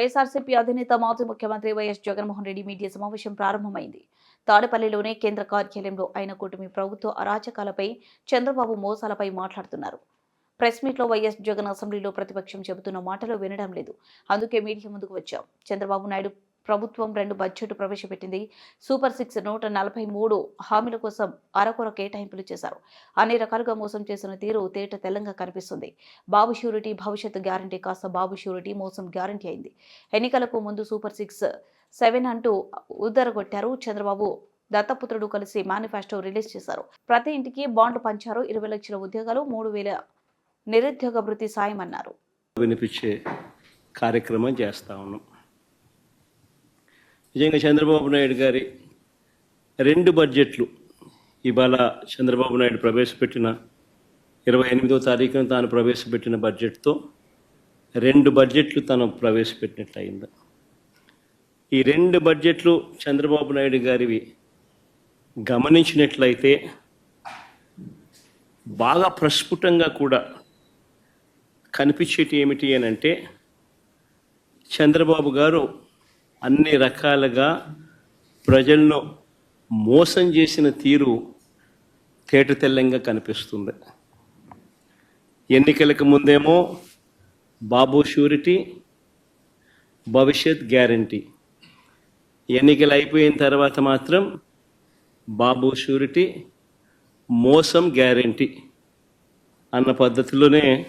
వైఎస్ఆర్సీపీ అధినేత మాజీ ముఖ్యమంత్రి వైఎస్ జగన్మోహన్ రెడ్డి మీడియా సమావేశం ప్రారంభమైంది. తాడేపల్లిలోనే కేంద్ర కార్యాలయంలో ఆయన కూటమి ప్రభుత్వ అరాచకాలపై చంద్రబాబు మోసాలపై మాట్లాడుతున్నారు. ప్రెస్ మీట్లో వైఎస్ జగన్ అసెంబ్లీలో ప్రతిపక్షం చెబుతున్న మాటలు వినడం లేదు. అందుకే మీడియా ముందుకు వచ్చాం. చంద్రబాబు నాయుడు ప్రభుత్వం రెండు బడ్జెట్ ప్రవేశపెట్టింది. సూపర్ సిక్స్ నూట నలభై మూడు హామీల కోసం అరకొర కేటాయింపులు చేశారు. అన్ని రకాలుగా మోసం చేసిన తీరు తేట తెల్లంగా కనిపిస్తుంది. బాబు షూరిటీ భవిష్యత్ గ్యారంటీ కాస్త బాబు షూరిటీ మోసం గ్యారంటీ అయింది. ఎన్నికలకు ముందు సూపర్ సిక్స్ సెవెన్ అంటూ ఉద్దరగొట్టారు. చంద్రబాబు దత్తపుత్రుడు కలిసి మేనిఫెస్టో రిలీజ్ చేశారు. ప్రతి ఇంటికి బాండ్ పంచారు. ఇరవై లక్షల ఉద్యోగాలు మూడు వేల నిరుద్యోగ భృతి సాయం అన్నారు. వినిపించే కార్యక్రమం చేస్తా ఉన్నాం. నిజంగా చంద్రబాబు నాయుడు గారి రెండు బడ్జెట్లు ఇవాళ చంద్రబాబు నాయుడు ప్రవేశపెట్టిన ఇరవై ఎనిమిదో తారీఖున తాను ప్రవేశపెట్టిన బడ్జెట్తో రెండు బడ్జెట్లు తను ప్రవేశపెట్టినట్లయింది. ఈ రెండు బడ్జెట్లు చంద్రబాబు నాయుడు గారివి గమనించినట్లయితే బాగా ప్రస్ఫుటంగా కూడా కనిపించేటి ఏమిటి అని అంటే చంద్రబాబు గారు అన్ని రకాలుగా ప్రజలను మోసం చేసిన తీరు తేటతెల్లంగా కనిపిస్తుంది. ఎన్నికలకు ముందేమో బాబు షూరిటీ భవిష్యత్ గ్యారంటీ. ఎన్నికలు అయిపోయిన తర్వాత మాత్రం బాబు షూరిటీ మోసం గ్యారంటీ అన్న పద్ధతిలోనే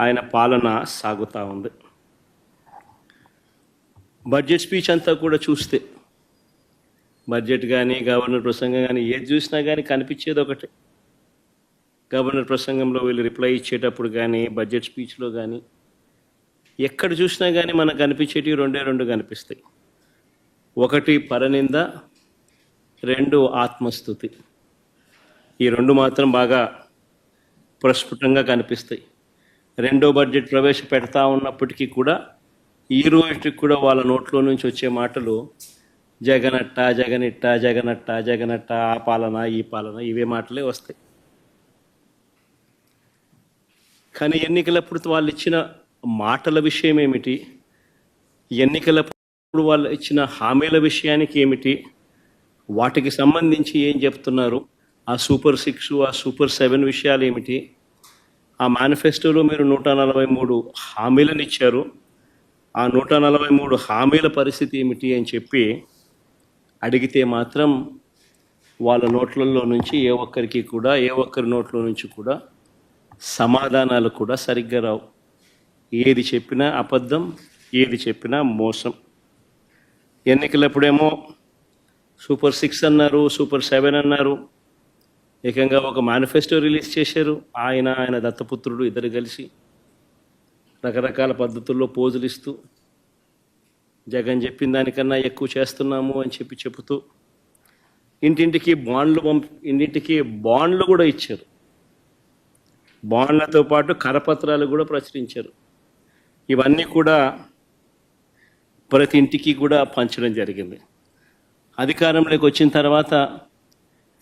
ఆయన పాలన సాగుతూ ఉంది. బడ్జెట్ స్పీచ్ అంతా కూడా చూస్తే. బడ్జెట్ కానీ గవర్నర్ ప్రసంగం కానీ ఏది చూసినా కానీ కనిపించేది ఒకటే. గవర్నర్ ప్రసంగంలో వీళ్ళు రిప్లై ఇచ్చేటప్పుడు కానీ బడ్జెట్ స్పీచ్లో కానీ ఎక్కడ చూసినా కానీ మనకు కనిపించేటివి రెండే రెండు కనిపిస్తాయి. ఒకటి పరనింద రెండు ఆత్మస్థుతి. ఈ రెండు మాత్రం బాగా ప్రస్ఫుటంగా కనిపిస్తాయి. రెండో బడ్జెట్ ప్రవేశపెడతా ఉన్నప్పటికీ కూడా ఈ రోజుకి కూడా వాళ్ళ నోట్లో నుంచి వచ్చే మాటలు జగనట్ట జగనిట్ట జగనట్ట జగనట్ట ఆ పాలన ఈ పాలన ఇవే మాటలే వస్తాయి. కానీ ఎన్నికలప్పుడు వాళ్ళు ఇచ్చిన మాటల విషయం ఏమిటి? ఎన్నికలప్పుడు వాళ్ళు ఇచ్చిన హామీల విషయానికి ఏమిటి? వాటికి సంబంధించి ఏం చెప్తున్నారు? ఆ సూపర్ సిక్స్ ఆ సూపర్ సెవెన్ విషయాలు ఏమిటి? ఆ మేనిఫెస్టోలో మీరు నూట నలభై మూడు హామీలను ఇచ్చారు. ఆ నూట నలభై మూడు హామీల పరిస్థితి ఏమిటి అని చెప్పి అడిగితే మాత్రం వాళ్ళ నోట్లలో నుంచి ఏ ఒక్కరికి కూడా ఏ ఒక్కరి నోట్ల నుంచి కూడా సమాధానాలు కూడా సరిగ్గా రావు. ఏది చెప్పినా అబద్ధం ఏది చెప్పినా మోసం. ఎన్నికలప్పుడేమో సూపర్ సిక్స్ అన్నారు సూపర్ సెవెన్ అన్నారు. ఏకంగా ఒక మేనిఫెస్టో రిలీజ్ చేశారు. ఆయన ఆయన దత్తపుత్రుడు ఇద్దరు కలిసి. రకరకాల పద్ధతుల్లో పోజులు ఇస్తూ జగన్ చెప్పిన దానికన్నా ఎక్కువ చేస్తున్నాము అని చెప్పి చెబుతూ ఇంటింటికి బాండ్లు పంపి ఇంటింటికి బాండ్లు కూడా ఇచ్చారు. బాండ్లతో పాటు కరపత్రాలు కూడా ప్రచురించారు. ఇవన్నీ కూడా ప్రతి ఇంటికి కూడా పంచడం జరిగింది. అధికారంలోకి వచ్చిన తర్వాత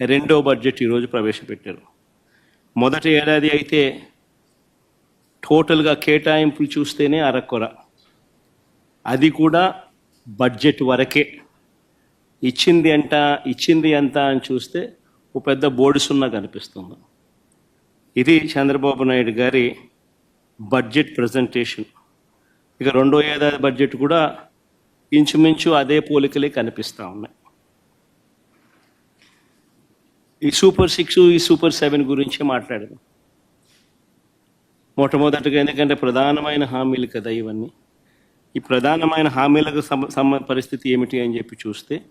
రెండో బడ్జెట్ ఈరోజు ప్రవేశపెట్టారు. మొదటి ఏడాది అయితే టోటల్గా కేటాయింపులు చూస్తేనే అరకొర. అది కూడా బడ్జెట్ వరకే. ఇచ్చింది అంట ఇచ్చింది ఎంత అని చూస్తే ఓ పెద్ద బోర్డు సున్నా కనిపిస్తుంది. ఇది చంద్రబాబు నాయుడు గారి బడ్జెట్ ప్రజెంటేషన్. ఇక రెండో ఏడాది బడ్జెట్ కూడా ఇంచుమించు అదే పోలికలే కనిపిస్తూ ఉన్నాయి. ఈ సూపర్ సిక్స్ ఈ సూపర్ సెవెన్ గురించి మాట్లాడదాం. మొట్టమొదటిగా ఎందుకంటే ప్రధానమైన హామీలు కదా ఇవన్నీ. ఈ ప్రధానమైన హామీలకు సమ పరిస్థితి ఏమిటి అని చెప్పి చూస్తే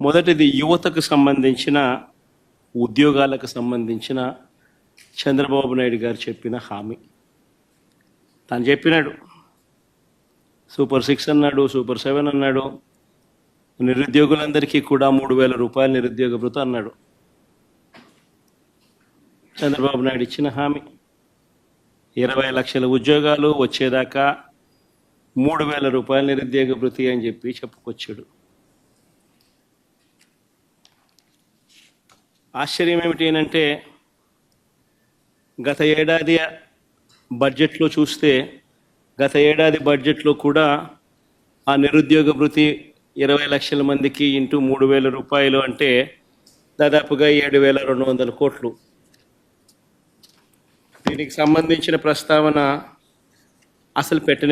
మొదటిది యువతకు సంబంధించిన ఉద్యోగాలకు సంబంధించిన చంద్రబాబు నాయుడు గారు చెప్పిన హామీ. తను చెప్పినాడు సూపర్ సిక్స్ అన్నాడు సూపర్ సెవెన్ అన్నాడు నిరుద్యోగులందరికీ కూడా మూడు వేల రూపాయల నిరుద్యోగ భృతం అన్నాడు. చంద్రబాబు నాయుడు ఇచ్చిన హామీ. ఇరవై లక్షల ఉద్యోగాలు వచ్చేదాకా మూడు వేల రూపాయల నిరుద్యోగ భృతి అని చెప్పి చెప్పుకొచ్చాడు. ఆశ్చర్యం ఏమిటి అంటే గత ఏడాది బడ్జెట్లో చూస్తే గత ఏడాది బడ్జెట్లో కూడా ఆ నిరుద్యోగ భృతి ఇరవై లక్షల మందికి ఇంటూ మూడు వేల రూపాయలు అంటే దాదాపుగా ఏడు వేల రెండు వందల కోట్లు. దీనికి సంబంధించిన ప్రస్తావన అసలు పెట్టనే